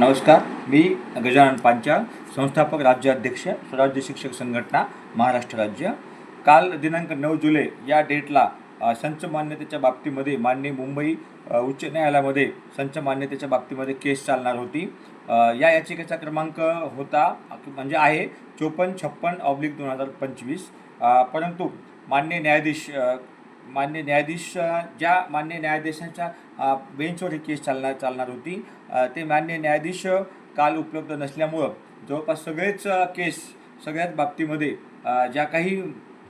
नमस्कार मी गजानन पांचाळ संस्थापक राज्याध्यक्ष स्वराज्य शिक्षक संघटना महाराष्ट्र राज्य. काल दिनांक नऊ जुलै या डेटला संच मान्यतेच्या बाबतीमध्ये माननीय मुंबई उच्च न्यायालयामध्ये संच मान्यतेच्या बाबतीमध्ये केस चालणार होती. या याचिकेचा क्रमांक होता म्हणजे आहे चोपन्न छप्पन ऑब्लिक दोन हजार पंचवीस. परंतु मान्य न्यायाधीश मान्य न्यायाधीश ज्या मान्य न्यायाधीशांच्या बेंचवर ही केस चालणार चालणार होती. ते मान्य न्यायाधीश काल उपलब्ध नसल्यामुळं जवळपास सगळेच केस सगळ्याच बाबतीमध्ये ज्या काही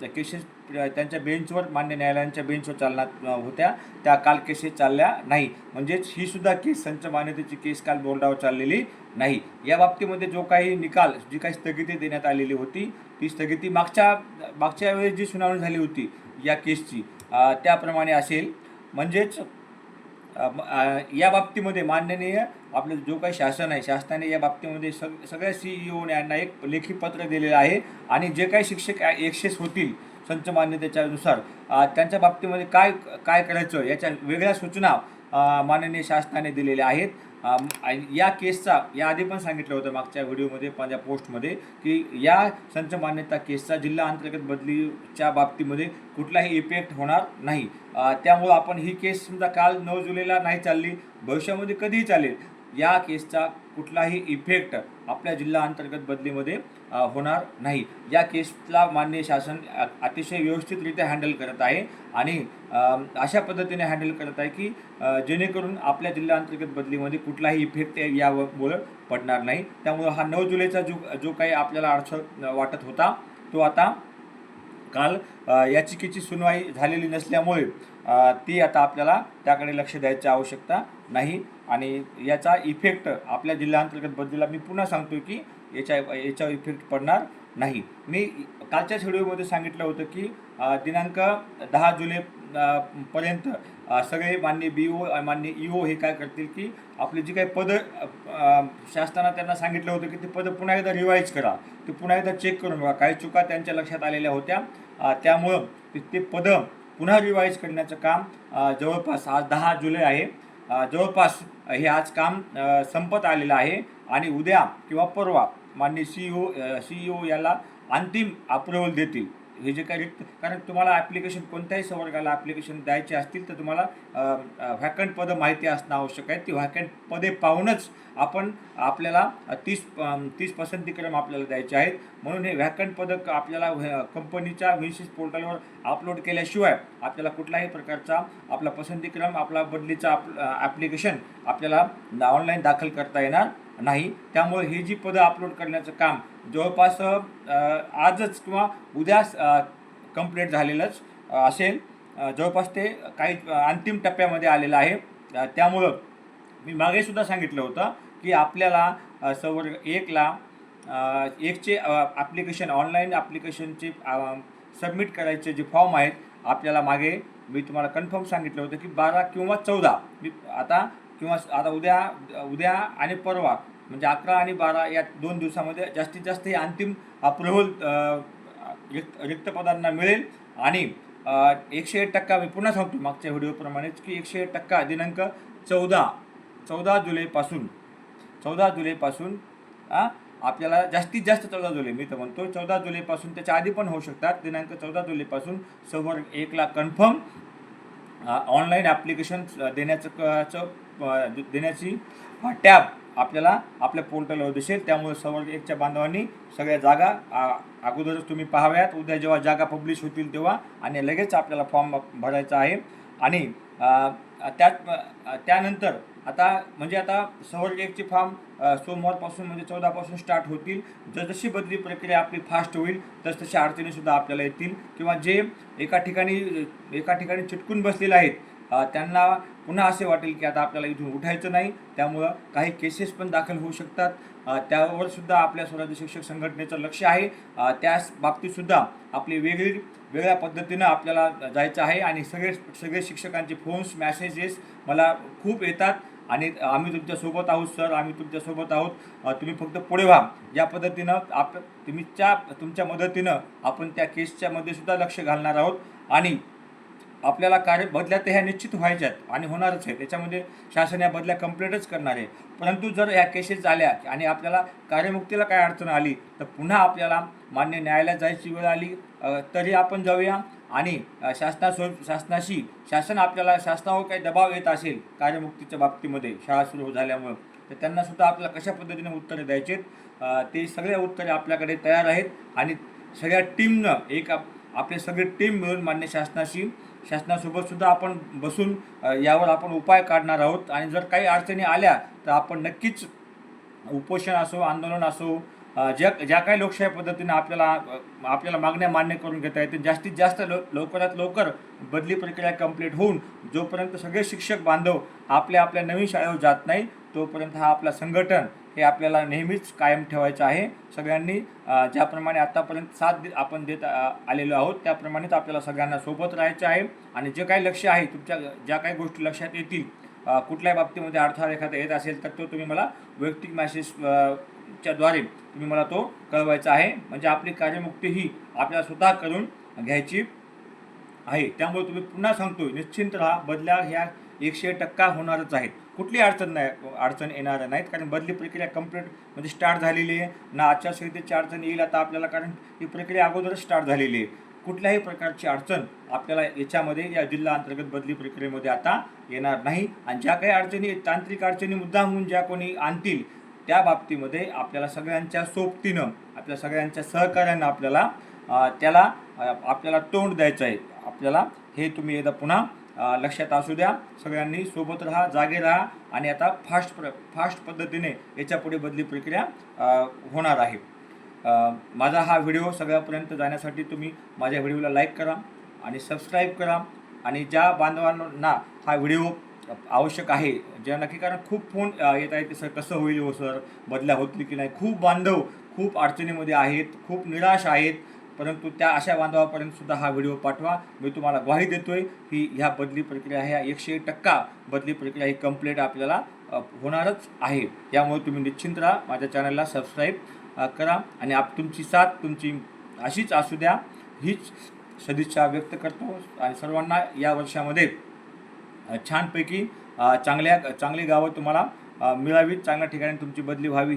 केसेस त्यांच्या बेंचवर मान्य न्यायालयांच्या बेंचवर चालणार होत्या त्या काल केसेस चालल्या नाही. म्हणजेच ही सुद्धा केस संच मान्यतेची केस काल बोर्डावर चाललेली नाही. या बाबतीमध्ये जो काही निकाल जी काही स्थगिती देण्यात आलेली होती ती स्थगिती मागच्या मागच्या वेळेस जी सुनावणी झाली होती या केसची त्याप्रमाणे असेल. म्हणजेच या बाबतीमध्ये माननीय आपलं जो काही शासन आहे शासनाने या बाबतीमध्ये सग सगळ्या सी ई यांना एक लेखी पत्र दिलेलं आहे आणि जे काही शिक्षक एक्सेस होतील संच मान्यतेच्यानुसार त्यांच्या बाबतीमध्ये काय काय करायचं याच्या वेगळ्या सूचना माननीय शासनाने दिलेल्या आहेत. या केसचा याआधी पण सांगितलं होतं मागच्या व्हिडिओमध्ये माझ्या पोस्टमध्ये की या संच मान्यता केसचा जिल्हा अंतर्गत बदलीच्या बाबतीमध्ये कुठलाही इफेक्ट होणार नाही. त्यामुळं आपण ही केस समजा काल नऊ जुलैला नाही चालली भविष्यामध्ये कधीही चालेल. या केसचा कुठलाही इफेक्ट आपल्या जिल्हा अंतर्गत बदलीमध्ये होणार नाही. या केसला मान्य शासन अतिशय व्यवस्थितरित्या हँडल करत आहे आणि अशा पद्धतीने हँडल करत आहे की जेणेकरून आपल्या जिल्हा अंतर्गत बदलीमध्ये कुठलाही इफेक्ट यामुळं पडणार नाही. त्यामुळं हा नऊ जुलैचा जो जो काही आपल्याला अडथळ वाटत होता तो आता काल याचिकेची सुनवाई झालेली नसल्यामुळे ती आता आपल्याला त्याकडे लक्ष द्यायची आवश्यकता नाही. आणि याचा इफेक्ट आपल्या जिल्ह्याअंतर्गत बदलीला मी पुन्हा सांगतो की याच्या याच्यावर इफेक्ट पडणार नाही. मी कालच्याच व्हिडिओमध्ये सांगितलं होतं की दिनांक दहा जुलै पर्यंत सगळे मान्य बी ओ मान्य ई ओ हे काय करतील की आपली जी काही पदं अ, शासनानं त्यांना सांगितलं होतं की ते पदं पुन्हा एकदा रिवाईज करा. ते पुन्हा एकदा चेक करून बघा. काही चुका त्यांच्या लक्षात आलेल्या होत्या. त्यामुळं ते- पदं पुन्हा रिवाईज करण्याचं काम जवळपास आज दहा जुलै आहे. जवळपास हे आज काम संपत आलेलं आहे. आणि उद्या किंवा परवा माननीय C O C E O याला अंतिम अप्रुव्हल देतील हे जे काही रिक्त कारण तुम्हाला ॲप्लिकेशन कोणत्याही संवर्गाला ॲप्लिकेशन द्यायचे असतील तर तुम्हाला व्हॅकंट पदं माहिती असणं आवश्यक आहे. ती व्हॅकंट पदे पाहूनच आपण आपल्याला तीस तीस पसंतीक्रम आपल्याला द्यायचे आहेत. म्हणून हे व्हॅकंट पदक आपल्याला कंपनीच्या विशेष पोर्टलवर अपलोड केल्याशिवाय आपल्याला कुठल्याही प्रकारचा आपला पसंतीक्रम आपला बदलीचा आप ॲप्लिकेशन आपल्याला ऑनलाईन दाखल करता येणार नाही. त्यामुळे हे जी पदं अपलोड करण्याचं काम जवळपास आजच किंवा उद्या कंप्लीट झालेलंच असेल. जवळपास ते काही अंतिम टप्प्यामध्ये आलेलं आहे. त्यामुळं मी मागे सुद्धा सांगितलं होतं की आपल्याला सवर एकला एकचे ॲप्लिकेशन ऑनलाईन ॲप्लिकेशनचे सबमिट करायचे जे फॉर्म आहेत आपल्याला मागे मी तुम्हाला कन्फर्म सांगितलं होतं की बारा किंवा चौदा. मी आता किंवा आता उद्या उद्या आणि परवा म्हणजे अकरा आणि बारा या दोन दिवसामध्ये जास्तीत जास्त हे अंतिम अप्रुव्हल रिक्त रिक्त पदांना मिळेल. आणि एकशे एक टक्का मी पुन्हा सांगतो मागच्या व्हिडिओप्रमाणेच की एकशे एक टक्का दिनांक चौदा चौदा जुलैपासून चौदा जुलैपासून आपल्याला जास्तीत जास्त चौदा जुलै मी तर म्हणतो चौदा जुलैपासून त्याच्या आधी पण होऊ शकतात. दिनांक चौदा जुलैपासून संवर्ग एकला कन्फर्म ऑनलाईन ॲप्लिकेशन देण्याचं क- देण्याची टॅब आपल्याला आपल्या पोर्टलवर दिसेल. त्यामुळे सवर्ग एकच्या बांधवांनी सगळ्या जागा अगोदरच तुम्ही पाहाव्यात. उद्या जेव्हा जागा पब्लिश होतील तेव्हा आणि लगेच आपल्याला फॉर्म भरायचा आहे. आणि त्यात त्यानंतर आता म्हणजे आता सवर्ग एकचे फॉर्म सोमवारपासून म्हणजे चौदापासून स्टार्ट होतील. जसजशी बदली प्रक्रिया आपली फास्ट होईल तसतशी अडचणीसुद्धा आपल्याला येतील. किंवा जे एका ठिकाणी एका ठिकाणी चिटकून बसलेले आहेत त्यांना पुन्हा असे वाटेल की आता आपल्याला इथून उठायचं नाही. त्यामुळं काही केसेस पण दाखल होऊ शकतात. त्यावरसुद्धा त्यावर सुद्धा आपल्या स्वराज्य शिक्षक संघटनेचं लक्ष आहे. त्या त्याच आपली वेगळी वेगळ्या पद्धतीनं आपल्याला जायचं आहे आणि सगळे सगळे शिक्षकांचे फोन्स मॅसेजेस मला खूप येतात. आणि आम्ही तुमच्यासोबत आहोत सर आम्ही तुमच्यासोबत आहोत. तुम्ही फक्त पुढे व्हा. या पद्धतीनं आप तुम्हीच्या तुमच्या मदतीनं आपण त्या केसच्या मध्ये सुद्धा लक्ष घालणार आहोत. आणि आपल्याला कार्य बदल्या तर ह्या निश्चित व्हायच्यात आणि होणारच आहे. त्याच्यामध्ये शासन या बदल्या कंप्लीटच करणार आहे. परंतु जर ह्या केसेस आल्या आणि आपल्याला कार्यमुक्तीला काय अडचण आली तर पुन्हा आपल्याला मान्य न्यायालयात जायची वेळ आली तरी आपण जाऊया आणि शासनासो शासनाशी शासन आपल्याला शासनावर काही दबाव येत असेल कार्यमुक्तीच्या बाबतीमध्ये शाळा सुरू झाल्यामुळं तर त्यांना सुद्धा आपल्याला कशा पद्धतीने उत्तरे द्यायचे ते सगळे उत्तरे आपल्याकडे तयार आहेत आणि सगळ्या टीमनं एक आपले सगळे टीम मिळून मान्य शासनाशी शासनासोबत सुद्धा आपण बसून यावर आपण उपाय काढणार आहोत. आणि जर काही अडचणी आल्या तर आपण नक्कीच उपोषण असो आंदोलन असो ज्या ज्या काही लोकशाही पद्धतीने आपल्याला आपल्याला मागण्या मान्य करून घेता येतील जास्तीत जास्त लो लवकरात लवकर बदली प्रक्रिया कंप्लीट होऊन जोपर्यंत सगळे शिक्षक बांधव आपल्या आपल्या नवीन शाळेवर जात नाही तोपर्यंत हा आपला संघटन हे आपल्याला नेहमीच कायम ठेवायचं आहे. सगळ्यांनी ज्याप्रमाणे आत्तापर्यंत साथ दे आपण देत आलेलो आहोत त्याप्रमाणेच आपल्याला सगळ्यांना सोबत राहायचं आहे. आणि जे काही लक्ष आहे तुमच्या ज्या काही गोष्टी लक्षात येतील कुठल्याही बाबतीमध्ये अडथळा एखादा येत असेल तर तो तुम्ही मला वैयक्तिक मॅसेज च्याद्वारे तुम्ही मला तो कळवायचा आहे. म्हणजे आपली कार्यमुक्ती ही आपल्याला स्वतः करून घ्यायची आहे. त्यामुळे तुम्ही पुन्हा सांगतो निश्चिंत राहा बदल्या ह्या एकशे टक्का होणारच आहेत. कुठली अडचण नाही अडचण येणार नाहीत कारण बदली प्रक्रिया कंप्लीट म्हणजे स्टार्ट झालेली आहे. ना आचारसंहितेची अडचण येईल आता आपल्याला कारण ही प्रक्रिया अगोदरच स्टार्ट झालेली आहे. कुठल्याही प्रकारची अडचण आपल्याला याच्यामध्ये या जिल्हा अंतर्गत बदली प्रक्रियेमध्ये आता येणार नाही. आणि ज्या काही अडचणी तांत्रिक अडचणी मुद्दा म्हणून ज्या कोणी आणतील त्या बाबतीमध्ये आपल्याला सगळ्यांच्या सोबतीनं आपल्या सगळ्यांच्या सहकार्यानं आपल्याला त्याला आपल्याला तोंड द्यायचं आहे. आपल्याला हे तुम्ही एकदा पुन्हा लक्षात असू द्या. सगळ्यांनी सोबत राहा जागे राहा आणि आता फास्ट प्र फास्ट पद्धतीने याच्यापुढे बदली प्रक्रिया होणार आहे. माझा हा व्हिडिओ सगळ्यापर्यंत जाण्यासाठी तुम्ही माझ्या व्हिडिओला लाईक करा आणि सबस्क्राईब करा आणि ज्या बांधवांना हा व्हिडिओ आवश्यक आहे ज्या नक्की कारण खूप फोन येत आहेत की सर कसं होईल हो सर? बदल्या होतील की नाही? खूप बांधव खूप अडचणीमध्ये आहेत खूप निराश आहेत. परंतु त्या अशा बांधवापर्यंत सुद्धा हा व्हिडिओ पाठवा. मी तुम्हाला ग्वाही देतोय की ह्या बदली प्रक्रिया ह्या एकशे टक्का बदली प्रक्रिया ही कंप्लीट आपल्याला होणारच आहे. त्यामुळे तुम्ही निश्चिंत राहा. माझ्या चॅनलला सबस्क्राईब करा आणि आप तुमची साथ तुमची अशीच असू द्या. हीच सदिच्छा व्यक्त करतो आणि सर्वांना या वर्षामध्ये छानपैकी चांगल्या चांगली गावं तुम्हाला मिळावीत. चांगल्या ठिकाणी तुमची बदली व्हावी